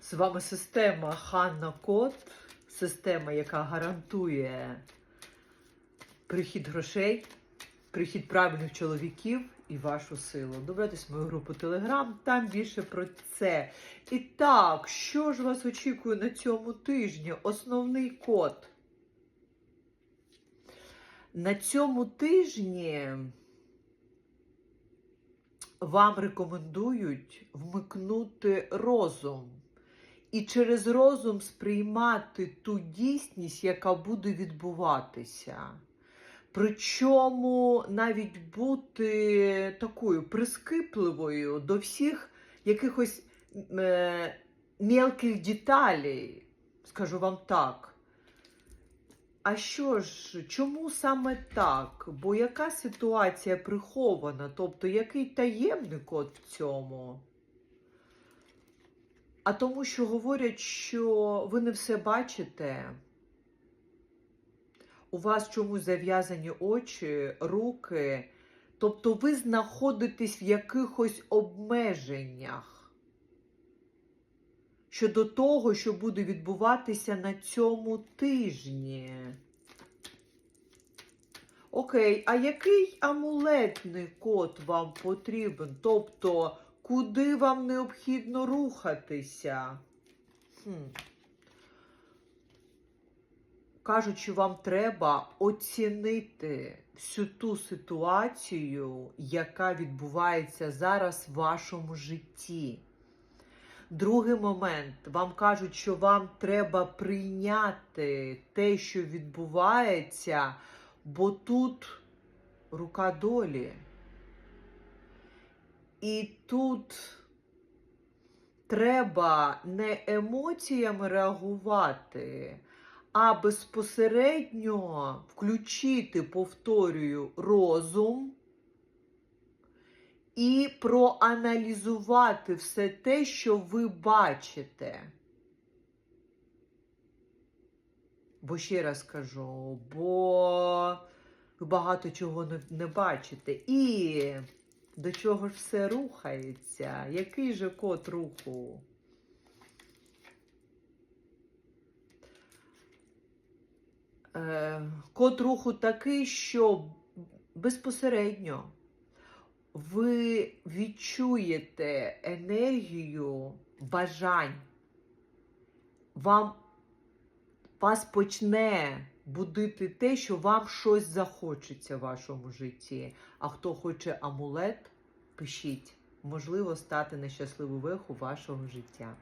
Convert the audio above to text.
З вами система Ханна Код, система, яка гарантує прихід грошей, прихід правильних чоловіків і вашу силу. Добратись в мою групу Телеграм, там більше про це. І так, що ж вас очікує на цьому тижні? Основний код. На цьому тижні вам рекомендують вмикнути розум і через розум сприймати ту дійсність, яка буде відбуватися. Причому навіть бути такою прискіпливою до всіх якихось е, мелких деталей, скажу вам так. А що ж, чому саме так? Бо яка ситуація прихована? Тобто, який таємний код в цьому? А тому, що говорять, що ви не все бачите, у вас чомусь зав'язані очі, руки, тобто ви знаходитесь в якихось обмеженнях щодо того, що буде відбуватися на цьому тижні. Окей, а який амулетний код вам потрібен? Тобто, куди вам необхідно рухатися? Хм. Кажуть, вам треба оцінити всю ту ситуацію, яка відбувається зараз в вашому житті. Другий момент, вам кажуть, що вам треба прийняти те, що відбувається, бо тут рука долі. І тут треба не емоціями реагувати, а безпосередньо включити, повторюю, розум і проаналізувати все те, що ви бачите. Бо ще раз кажу, бо ви багато чого не, не бачите. І до чого ж все рухається? Який же код руху? Е, Код руху такий, що безпосередньо ви відчуєте енергію бажань. Вам вас почне будити те, що вам щось захочеться в вашому житті. А хто хоче амулет, пишіть. Можливо, стати на щасливу веху вашого життя.